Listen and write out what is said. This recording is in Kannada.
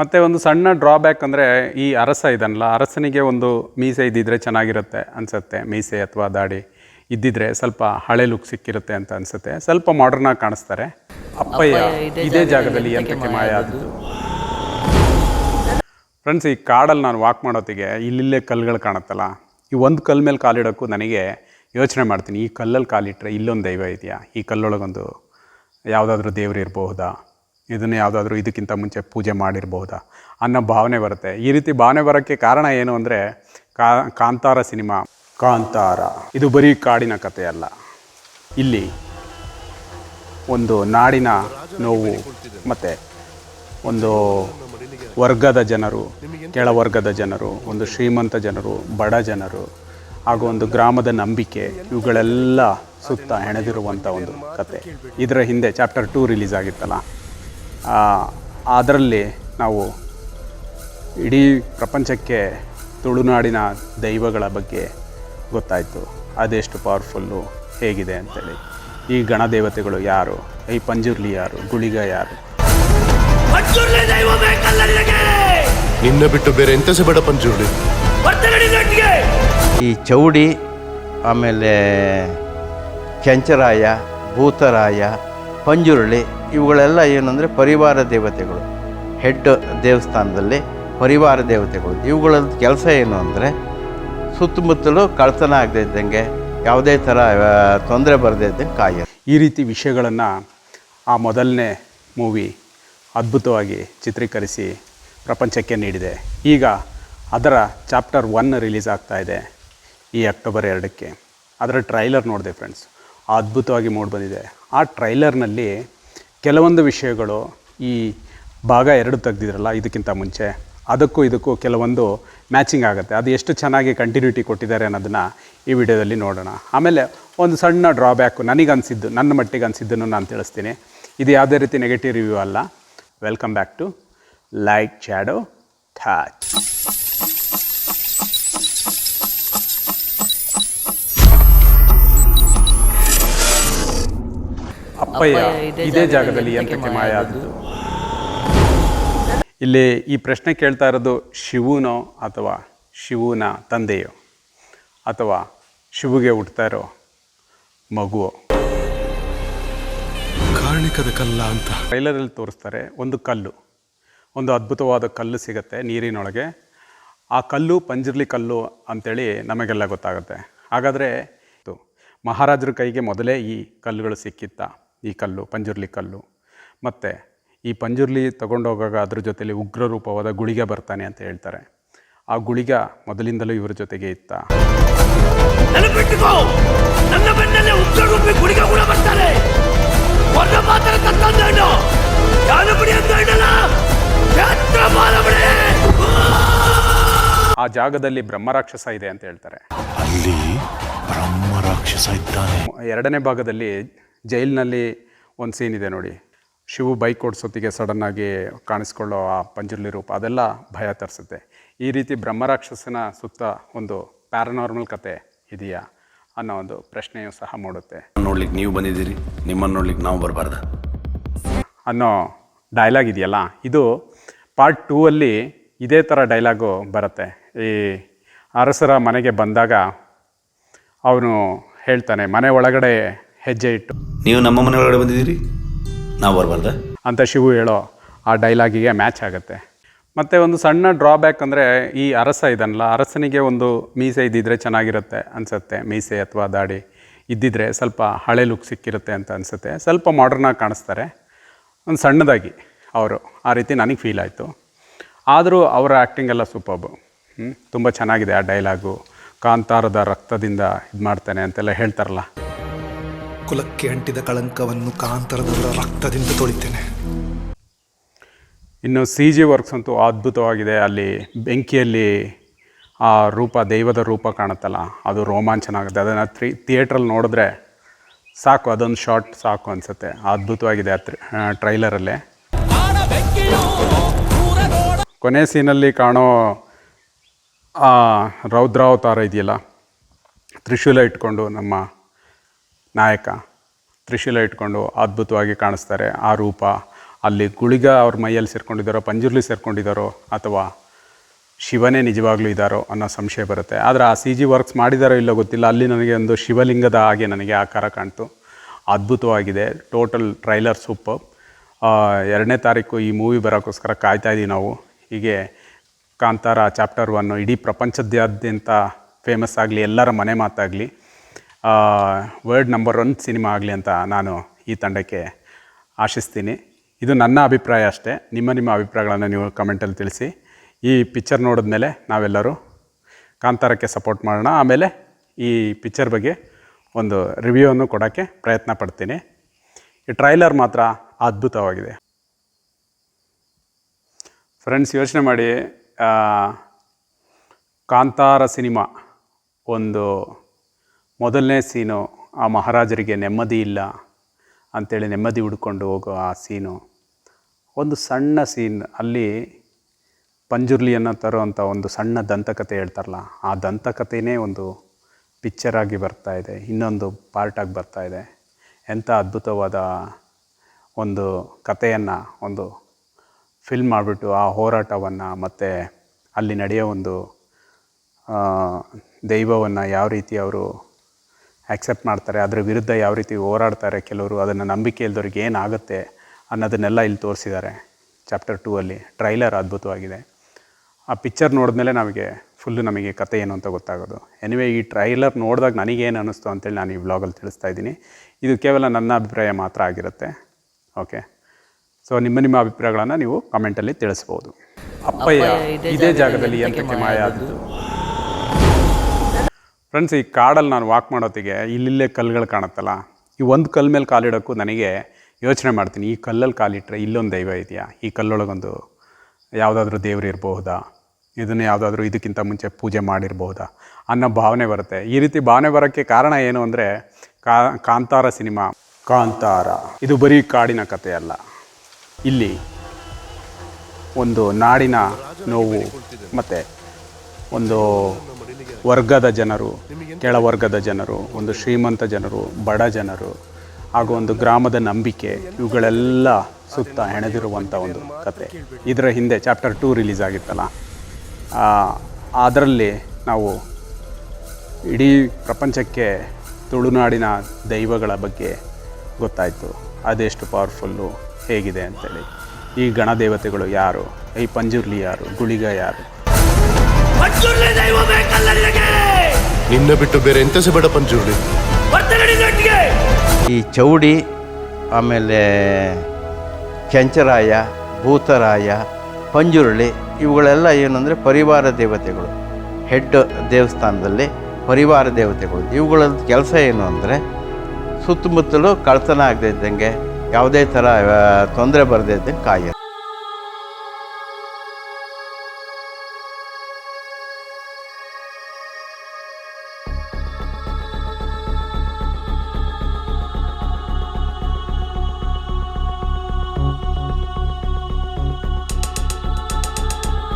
ಮತ್ತು ಒಂದು ಸಣ್ಣ ಡ್ರಾಬ್ಯಾಕ್ ಅಂದರೆ ಈ ಅರಸ ಇದನ್ನಲ್ಲ ಅರಸನಿಗೆ ಒಂದು ಮೀಸೆ ಇದ್ದಿದ್ರೆ ಚೆನ್ನಾಗಿರುತ್ತೆ ಅನಿಸುತ್ತೆ. ಮೀಸೆ ಅಥವಾ ದಾಡಿ ಇದ್ದಿದ್ರೆ ಸ್ವಲ್ಪ ಹಳೆ ಲುಕ್ ಸಿಕ್ಕಿರುತ್ತೆ ಅಂತ ಅನಿಸುತ್ತೆ. ಸ್ವಲ್ಪ ಮಾಡರ್ನಾಗಿ ಕಾಣಿಸ್ತಾರೆ. ಅಪ್ಪಯ್ಯ ಇದೇ ಜಾಗದಲ್ಲಿ ಎಂತಕ್ಕೆ ಮಾಯ ಆದದ್ದು. ಫ್ರೆಂಡ್ಸ್ ಈ ಕಾಡಲ್ಲಿ ನಾನು ವಾಕ್ ಮಾಡೋತ್ತಿಗೆ ಇಲ್ಲಿಲ್ಲೇ ಕಲ್ಲುಗಳು ಕಾಣುತ್ತಲ್ಲ? ಈ ಒಂದು ಕಲ್ಲು ಮೇಲೆ ಕಾಲಿಡೋಕ್ಕೂ ನನಗೆ ಯೋಚನೆ ಮಾಡ್ತೀನಿ. ಈ ಕಲ್ಲಲ್ಲಿ ಕಾಲಿಟ್ಟರೆ ಇಲ್ಲೊಂದು ದೈವ ಇದೆಯಾ? ಈ ಕಲ್ಲೊಳಗೊಂದು ಯಾವುದಾದ್ರೂ ದೇವ್ರು ಇರಬಹುದಾ ಇದನ್ನು ಯಾವುದಾದ್ರೂ ಇದಕ್ಕಿಂತ ಮುಂಚೆ ಪೂಜೆ ಮಾಡಿರ್ಬೋದಾ ಅನ್ನೋ ಭಾವನೆ ಬರುತ್ತೆ. ಈ ರೀತಿ ಭಾವನೆ ಬರೋಕ್ಕೆ ಕಾರಣ ಏನು ಅಂದರೆ ಕಾಂತಾರ ಸಿನಿಮಾ. ಕಾಂತಾರ. ಇದು ಬರೀ ಕಾಡಿನ ಕಥೆ ಅಲ್ಲ ಇಲ್ಲಿ ಒಂದು ನಾಡಿನ ನೋವು ಮತ್ತು ಒಂದು ವರ್ಗದ ಜನರು, ಕೆಳವರ್ಗದ ಜನರು, ಒಂದು ಶ್ರೀಮಂತ ಜನರು, ಬಡ ಜನರು, ಹಾಗೂ ಒಂದು ಗ್ರಾಮದ ನಂಬಿಕೆ, ಇವುಗಳೆಲ್ಲ ಸುತ್ತ ಹೆಣೆದಿರುವಂಥ ಒಂದು ಕತೆ. ಇದರ ಹಿಂದೆ ಚಾಪ್ಟರ್ ಟೂ ರಿಲೀಸ್ ಆಗಿತ್ತಲ್ಲ. ಅದರಲ್ಲಿ ನಾವು ಇಡೀ ಪ್ರಪಂಚಕ್ಕೆ ತುಳುನಾಡಿನ ದೈವಗಳ ಬಗ್ಗೆ ಗೊತ್ತಾಯಿತು. ಅದೆಷ್ಟು ಪವರ್ಫುಲ್ಲು ಹೇಗಿದೆ ಅಂತೇಳಿ. ಈ ಗಣದೇವತೆಗಳು ಯಾರು? ಈ ಪಂಜುರ್ಲಿ ಯಾರು? ಗುಳಿಗ ಯಾರು? ನಿನ್ನ ಬಿಟ್ಟು ಬೇರೆ ಎಂತ ಬೇಡ ಪಂಜುರ್ಲಿ. ಈ ಚೌಡಿ ಆಮೇಲೆ ಕೆಂಚರಾಯ ಭೂತರಾಯ ಪಂಜುರುಳಿ, ಇವುಗಳೆಲ್ಲ ಏನಂದರೆ ಪರಿವಾರ ದೇವತೆಗಳು. ಹೆಡ್ ದೇವಸ್ಥಾನದಲ್ಲಿ ಪರಿವಾರ ದೇವತೆಗಳು. ಇವುಗಳ ಕೆಲಸ ಏನು ಅಂದರೆ ಸುತ್ತಮುತ್ತಲೂ ಕಳ್ತನ ಆಗದೇ ಇದ್ದಂಗೆ ಯಾವುದೇ ಥರ ತೊಂದರೆ ಬರದೇ ಇದ್ದಂಗೆ ಕಾಯ ಈ ರೀತಿ ವಿಷಯಗಳನ್ನು ಆ ಮೊದಲನೇ ಮೂವಿ ಅದ್ಭುತವಾಗಿ ಚಿತ್ರೀಕರಿಸಿ ಪ್ರಪಂಚಕ್ಕೆ ನೀಡಿದೆ. ಈಗ ಅದರ ಚಾಪ್ಟರ್ ಒನ್ ರಿಲೀಸ್ ಆಗ್ತಾ ಇದೆ ಈ ಅಕ್ಟೋಬರ್ ಎರಡಕ್ಕೆ. ಅದರ ಟ್ರೈಲರ್ ನೋಡಿದೆ ಫ್ರೆಂಡ್ಸ್. ಅದ್ಭುತವಾಗಿ ಮೂಡಿ ಬಂದಿದೆ. ಆ ಟ್ರೈಲರ್ನಲ್ಲಿ ಕೆಲವೊಂದು ವಿಷಯಗಳು ಈ ಭಾಗ ಎರಡು ತೆಗ್ದಿದ್ರಲ್ಲ, ಇದಕ್ಕಿಂತ ಮುಂಚೆ, ಅದಕ್ಕೂ ಇದಕ್ಕೂ ಕೆಲವೊಂದು ಮ್ಯಾಚಿಂಗ್ ಆಗುತ್ತೆ. ಅದು ಎಷ್ಟು ಚೆನ್ನಾಗಿ ಕಂಟಿನ್ಯೂಟಿ ಕೊಟ್ಟಿದ್ದಾರೆ ಅನ್ನೋದನ್ನು ಈ ವಿಡಿಯೋದಲ್ಲಿ ನೋಡೋಣ. ಆಮೇಲೆ ಒಂದು ಸಣ್ಣ ಡ್ರಾಬ್ಯಾಕು ನನಗೆ ಅನಿಸಿದ್ದು ನನ್ನ ಮಟ್ಟಿಗೆ ಅನಿಸಿದ್ದನ್ನು ನಾನು ತಿಳಿಸ್ತೀನಿ. ಇದು ಯಾವುದೇ ರೀತಿ ನೆಗೆಟಿವ್ ರಿವ್ಯೂ ಅಲ್ಲ. Welcome back to light shadow ಥಾಚ್ ಅಪ್ಪಯ್ಯ ಇದೇ ಜಾಗದಲ್ಲಿ ಯಂತ್ರಕ್ಕೆ ಮಾಯ ಆದದ್ದು. ಇಲ್ಲಿ ಈ ಪ್ರಶ್ನೆ ಕೇಳ್ತಾ ಇರೋದು ಶಿವನೋ ಅಥವಾ ಶಿವನ ತಂದೆಯೋ ಅಥವಾ ಶಿವಗೆ ಹುಟ್ತಾ ಇರೋ ಮಗುವೋ? ಕಾರಣಿಕದ ಕಲ್ಲ ಅಂತ. ಟ್ರೈಲರಲ್ಲಿ ತೋರಿಸ್ತಾರೆ ಒಂದು ಕಲ್ಲು. ಒಂದು ಅದ್ಭುತವಾದ ಕಲ್ಲು ಸಿಗುತ್ತೆ ನೀರಿನೊಳಗೆ. ಆ ಕಲ್ಲು ಪಂಜರ್ಲಿ ಕಲ್ಲು ಅಂಥೇಳಿ ನಮಗೆಲ್ಲ ಗೊತ್ತಾಗುತ್ತೆ. ಹಾಗಾದರೆ ಇದು ಮಹಾರಾಜರ ಕೈಗೆ ಮೊದಲೇ ಈ ಕಲ್ಲುಗಳು ಸಿಕ್ಕಿತ್ತ? ಈ ಕಲ್ಲು ಪಂಜುರ್ಲಿ ಕಲ್ಲು. ಮತ್ತು ಈ ಪಂಜುರ್ಲಿ ತಗೊಂಡೋಗಾಗ ಅದ್ರ ಜೊತೆಯಲ್ಲಿ ಉಗ್ರ ರೂಪವಾದ ಗುಳಿಗೆ ಬರ್ತಾನೆ ಅಂತ ಹೇಳ್ತಾರೆ. ಆ ಗುಳಿಗ ಮೊದಲಿಂದಲೂ ಇವ್ರ ಜೊತೆಗೆ ಇತ್ತ. ಆ ಜಾಗದಲ್ಲಿ ಬ್ರಹ್ಮರಾಕ್ಷಸ ಇದೆ ಅಂತ ಹೇಳ್ತಾರೆ. ಅಲ್ಲಿ ಬ್ರಹ್ಮರಾಕ್ಷಸ ಇದ್ದಾನೆ. ಎರಡನೇ ಭಾಗದಲ್ಲಿ ಜೈಲಿನಲ್ಲಿ ಒಂದು ಸೀನ್ ಇದೆ ನೋಡಿ. ಶಿವು ಬೈಕ್ ಓಡಿಸೋತ್ತಿಗೆ ಸಡನ್ನಾಗಿ ಕಾಣಿಸ್ಕೊಳ್ಳೋ ಆ ಪಂಜುರ್ಲಿ ರೂಪ ಅದೆಲ್ಲ ಭಯ ತರಿಸುತ್ತೆ. ಈ ರೀತಿ ಬ್ರಹ್ಮರಾಕ್ಷಸನ ಸುತ್ತ ಒಂದು ಪ್ಯಾರನಾರ್ಮಲ್ ಕತೆ ಇದೆಯಾ ಅನ್ನೋ ಒಂದು ಪ್ರಶ್ನೆಯೂ ಸಹ ಮೂಡುತ್ತೆ. ನೋಡ್ಲಿಕ್ಕೆ ನೀವು ಬಂದಿದ್ದೀರಿ ನಿಮ್ಮನ್ನು ನೋಡ್ಲಿಕ್ಕೆ ನಾವು ಬರಬಾರ್ದ? ಅನ್ನೋ ಡೈಲಾಗ್ ಇದೆಯಲ್ಲ ಇದು ಪಾರ್ಟ್ ಟೂ ಅಲ್ಲಿ ಇದೇ ಥರ ಡೈಲಾಗು ಬರುತ್ತೆ. ಈ ಅರಸರ ಮನೆಗೆ ಬಂದಾಗ ಅವನು ಹೇಳ್ತಾನೆ ಮನೆ ಒಳಗಡೆ ಹೆಜ್ಜೆ ಇಟ್ಟು. ನೀವು ನಮ್ಮ ಮನೆ ಒಳಗಡೆ ಬಂದಿದ್ದೀರಿ? ನಾವು ಬರಬಾರ್ದ? ಅಂತ ಶಿವು ಹೇಳೋ ಆ ಡೈಲಾಗಿಗೆ ಮ್ಯಾಚ್ ಆಗುತ್ತೆ. ಮತ್ತು ಒಂದು ಸಣ್ಣ ಡ್ರಾಬ್ಯಾಕ್ ಅಂದರೆ ಈ ಅರಸ ಇದನ್ನಲ್ಲ ಅರಸನಿಗೆ ಒಂದು ಮೀಸೆ ಇದ್ದಿದ್ರೆ ಚೆನ್ನಾಗಿರುತ್ತೆ ಅನಿಸುತ್ತೆ. ಮೀಸೆ ಅಥವಾ ದಾಡಿ ಇದ್ದಿದ್ರೆ ಸ್ವಲ್ಪ ಹಳೆ ಲುಕ್ ಸಿಕ್ಕಿರುತ್ತೆ ಅಂತ ಅನಿಸುತ್ತೆ. ಸ್ವಲ್ಪ ಮಾಡ್ರನ್ನಾಗಿ ಕಾಣಿಸ್ತಾರೆ. ಒಂದು ಸಣ್ಣದಾಗಿ ಅವರು. ಆ ರೀತಿ ನನಗೆ ಫೀಲ್ ಆಯಿತು. ಆದರೂ ಅವರ ಆ್ಯಕ್ಟಿಂಗ್ ಎಲ್ಲ ಸೂಪರ್ಬು ತುಂಬ ಚೆನ್ನಾಗಿದೆ ಆ ಡೈಲಾಗು ಕಾಂತಾರದ ರಕ್ತದಿಂದ ಇದು ಮಾಡ್ತಾನೆ ಅಂತೆಲ್ಲ ಹೇಳ್ತಾರಲ್ಲ. ಕುಲಕ್ಕೆ ಅಂಟಿದ ಕಳಂಕವನ್ನು ಕಾಂತರದವರ ರಕ್ತದಿಂದ ತೊಳಿತೇನೆ. ಇನ್ನು ಸಿ ಜಿ ವರ್ಕ್ಸ್ ಅಂತೂ ಅದ್ಭುತವಾಗಿದೆ. ಅಲ್ಲಿ ಬೆಂಕಿಯಲ್ಲಿ ಆ ರೂಪ, ದೈವದ ರೂಪ ಕಾಣುತ್ತಲ್ಲ, ಅದು ರೋಮಾಂಚನ ಆಗುತ್ತೆ ಅದನ್ನು ತ್ರೀ ಥಿಯೇಟ್ರಲ್ಲಿ ನೋಡಿದ್ರೆ ಸಾಕು, ಅದೊಂದು ಶಾರ್ಟ್ ಸಾಕು ಅನಿಸುತ್ತೆ. ಅದ್ಭುತವಾಗಿದೆ ಆ ಟ್ರೈಲರಲ್ಲೇ. ಕೊನೆ ಸೀನಲ್ಲಿ ಕಾಣೋ ಆ ರೌದ್ರಾವತಾರ ಇದೆಯಲ್ಲ, ತ್ರಿಶೂಲ ಇಟ್ಕೊಂಡು ನಮ್ಮ ನಾಯಕ, ತ್ರಿಶೂಲ ಇಟ್ಕೊಂಡು ಅದ್ಭುತವಾಗಿ ಕಾಣಿಸ್ತಾರೆ. ಆ ರೂಪ, ಅಲ್ಲಿ ಗುಳಿಗ ಅವ್ರ ಮೈಯಲ್ಲಿ ಸೇರ್ಕೊಂಡಿದ್ದಾರೋ, ಪಂಜುರ್ಲಿ ಸೇರ್ಕೊಂಡಿದ್ದಾರೋ, ಅಥವಾ ಶಿವನೇ ನಿಜವಾಗ್ಲೂ ಇದ್ದಾರೋ ಅನ್ನೋ ಸಂಶಯ ಬರುತ್ತೆ. ಆದರೆ ಆ ಸಿ ಜಿ ವರ್ಕ್ಸ್ ಮಾಡಿದಾರೋ ಇಲ್ಲೋ ಗೊತ್ತಿಲ್ಲ. ಅಲ್ಲಿ ನನಗೆ ಒಂದು ಶಿವಲಿಂಗದ ಹಾಗೆ ನನಗೆ ಆಕಾರ ಕಾಣ್ತು. ಅದ್ಭುತವಾಗಿದೆ. Total trailer super. ಎರಡನೇ ತಾರೀಕು ಈ ಮೂವಿ ಬರೋಕ್ಕೋಸ್ಕರ ಕಾಯ್ತಾ ಇದ್ದೀವಿ ನಾವು. ಹೀಗೆ ಕಾಂತಾರ ಚಾಪ್ಟರ್ ಒನ್ನು ಇಡೀ ಪ್ರಪಂಚದಾದ್ಯಂತ ಫೇಮಸ್ ಆಗಲಿ, ಎಲ್ಲರ ಮನೆ ಮಾತಾಗಲಿ. ವರ್ಲ್ಡ್ ನಂಬರ್ ಒನ್ ಸಿನಿಮಾ ಆಗಲಿ ಅಂತ ನಾನು ಈ ತಂಡಕ್ಕೆ ಆಶಿಸ್ತೀನಿ. ಇದು ನನ್ನ ಅಭಿಪ್ರಾಯ ಅಷ್ಟೇ. ನಿಮ್ಮ ನಿಮ್ಮ ಅಭಿಪ್ರಾಯಗಳನ್ನು ನೀವು ಕಮೆಂಟಲ್ಲಿ ತಿಳಿಸಿ. ಈ ಪಿಕ್ಚರ್ ನೋಡಿದ್ಮೇಲೆ ನಾವೆಲ್ಲರೂ ಕಾಂತಾರಕ್ಕೆ ಸಪೋರ್ಟ್ ಮಾಡೋಣ. ಆಮೇಲೆ ಈ ಪಿಕ್ಚರ್ ಬಗ್ಗೆ ಒಂದು ರಿವ್ಯೂವನ್ನು ಕೊಡೋಕ್ಕೆ ಪ್ರಯತ್ನ ಪಡ್ತೀನಿ. ಈ ಟ್ರೈಲರ್ ಮಾತ್ರ ಅದ್ಭುತವಾಗಿದೆ. ಫ್ರೆಂಡ್ಸ್ ಯೋಚನೆ ಮಾಡಿ ಕಾಂತಾರ ಸಿನಿಮಾ ಒಂದು ಮೊದಲನೇ ಸೀನು, ಆ ಮಹಾರಾಜರಿಗೆ ನೆಮ್ಮದಿ ಇಲ್ಲ ಅಂಥೇಳಿ ನೆಮ್ಮದಿ ಹುಡ್ಕೊಂಡು ಹೋಗೋ ಆ ಸೀನು. ಒಂದು ಸಣ್ಣ ಸೀನ್, ಅಲ್ಲಿ ಪಂಜುರ್ಲಿಯನ್ನು ತರುವಂಥ ಒಂದು ಸಣ್ಣ ದಂತಕಥೆ ಹೇಳ್ತಾರಲ್ಲ, ಆ ದಂತಕಥೆನೇ ಒಂದು ಪಿಕ್ಚರಾಗಿ ಬರ್ತಾ ಇದೆ, ಇನ್ನೊಂದು ಪಾರ್ಟಾಗಿ ಬರ್ತಾ ಇದೆ. ಎಂಥ ಅದ್ಭುತವಾದ ಒಂದು ಕಥೆಯನ್ನು, ಒಂದು ಫಿಲ್ಮ್ ಮಾಡಿಬಿಟ್ಟು ಆ ಹೋರಾಟವನ್ನು ಮತ್ತು ಅಲ್ಲಿ ನಡೆಯೋ ಒಂದು ದೈವವನ್ನು ಯಾವ ರೀತಿ ಅವರು ಆ್ಯಕ್ಸೆಪ್ಟ್ ಮಾಡ್ತಾರೆ ಅದರ ವಿರುದ್ಧ ಯಾವ ರೀತಿ ಹೋರಾಡ್ತಾರೆ ಕೆಲವರು ಅದನ್ನು ನಂಬಿಕೆ ಇಲ್ದವ್ರಿಗೆ ಏನಾಗುತ್ತೆ ಅನ್ನೋದನ್ನೆಲ್ಲ ಇಲ್ಲಿ ತೋರಿಸಿದ್ದಾರೆ ಚಾಪ್ಟರ್ ಟೂ ಅಲ್ಲಿ. ಟ್ರೈಲರ್ ಅದ್ಭುತವಾಗಿದೆ. ಆ ಪಿಕ್ಚರ್ ನೋಡಿದ್ಮೇಲೆ ನಮಗೆ ಫುಲ್ಲು ನಮಗೆ ಕತೆ ಏನು ಅಂತ ಗೊತ್ತಾಗೋದು. ಎನಿವೆ ಈ ಟ್ರೈಲರ್ ನೋಡಿದಾಗ ನನಗೇನು ಅನ್ನಿಸ್ತು ಅಂತೇಳಿ ನಾನು ಈ ವ್ಲಾಗಲ್ಲಿ ತಿಳಿಸ್ತಾ ಇದ್ದೀನಿ. ಇದು ಕೇವಲ ನನ್ನ ಅಭಿಪ್ರಾಯ ಮಾತ್ರ ಆಗಿರುತ್ತೆ. ಓಕೆ ಸೊ ನಿಮ್ಮ ನಿಮ್ಮ ಅಭಿಪ್ರಾಯಗಳನ್ನು ನೀವು ಕಮೆಂಟಲ್ಲಿ ತಿಳಿಸ್ಬೋದು. ಅಪ್ಪಯ್ಯ ಇದೇ ಜಾಗದಲ್ಲಿ ಎಂತಕ್ಕೆ ಮಾಯ ಆದದ್ದು? ಫ್ರೆಂಡ್ಸ್ ಈ ಕಾಡಲ್ಲಿ ನಾನು ವಾಕ್ ಮಾಡೋತ್ತಿಗೆ ಇಲ್ಲಿಲ್ಲೇ ಕಲ್ಲುಗಳು ಕಾಣುತ್ತಲ್ಲ? ಈ ಒಂದು ಕಲ್ಲು ಮೇಲೆ ಕಾಲಿಡೋಕ್ಕೂ ನನಗೆ ಯೋಚನೆ ಮಾಡ್ತೀನಿ. ಈ ಕಲ್ಲಲ್ಲಿ ಕಾಲಿಟ್ಟರೆ ಇಲ್ಲೊಂದು ದೈವ ಇದೆಯಾ? ಈ ಕಲ್ಲೊಳಗೊಂದು ಯಾವುದಾದ್ರೂ ದೇವರು ಇರಬಹುದಾ ಇದನ್ನು ಯಾವುದಾದ್ರೂ ಇದಕ್ಕಿಂತ ಮುಂಚೆ ಪೂಜೆ ಮಾಡಿರಬಹುದಾ ಅನ್ನೋ ಭಾವನೆ ಬರುತ್ತೆ. ಈ ರೀತಿ ಭಾವನೆ ಬರೋಕ್ಕೆ ಕಾರಣ ಏನು ಅಂದರೆ, ಕಾ, ಕಾಂತಾರ ಸಿನಿಮಾ. ಕಾಂತಾರ. ಇದು ಬರೀ ಕಾಡಿನ ಕಥೆ ಅಲ್ಲ ಇಲ್ಲಿ ಒಂದು ನಾಡಿನ ನೋವು ಮತ್ತು ಒಂದು ವರ್ಗದ ಜನರು ಕೆಳವರ್ಗದ ಜನರು, ಒಂದು ಶ್ರೀಮಂತ ಜನರು, ಬಡ ಜನರು, ಹಾಗೂ ಒಂದು ಗ್ರಾಮದ ನಂಬಿಕೆ, ಇವುಗಳೆಲ್ಲ ಸುತ್ತ ಹೆಣೆದಿರುವಂಥ ಒಂದು ಕತೆ. ಇದರ ಹಿಂದೆ ಚಾಪ್ಟರ್ ಟೂ ರಿಲೀಸ್ ಆಗಿತ್ತಲ್ಲ. ಅದರಲ್ಲಿ ನಾವು ಇಡೀ ಪ್ರಪಂಚಕ್ಕೆ ತುಳುನಾಡಿನ ದೈವಗಳ ಬಗ್ಗೆ ಗೊತ್ತಾಯಿತು. ಅದೆಷ್ಟು ಪವರ್ಫುಲ್ಲು, ಹೇಗಿದೆ ಅಂತೇಳಿ. ಈ ಗಣದೇವತೆಗಳು ಯಾರು? ಈ ಪಂಜುರ್ಲಿ ಯಾರು? ಗುಳಿಗ ಯಾರು? ದೈವ ಬೇಕಲ್ಲ ನಿನಗೆ ನಿನ್ನ ಬಿಟ್ಟು ಬೇರೆ ಎಂತ ಬೇಡ ನಟಿಗೆ ಈ ಚೌಡಿ ಆಮೇಲೆ ಕೆಂಚರಾಯ ಭೂತರಾಯ ಪಂಜುರುಳಿ ಇವುಗಳೆಲ್ಲ ಏನಂದರೆ ಪರಿವಾರ ದೇವತೆಗಳು. ಹೆಡ್ ದೇವಸ್ಥಾನದಲ್ಲಿ ಪರಿವಾರ ದೇವತೆಗಳು. ಇವುಗಳ ಕೆಲಸ ಏನು ಅಂದರೆ ಸುತ್ತಮುತ್ತಲು ಕಳ್ತನ ಆಗದೇ ಇದ್ದಂಗೆ ಯಾವುದೇ ಥರ ತೊಂದರೆ ಬರದೇ ಇದ್ದಂಗೆ ಕಾಯೋದು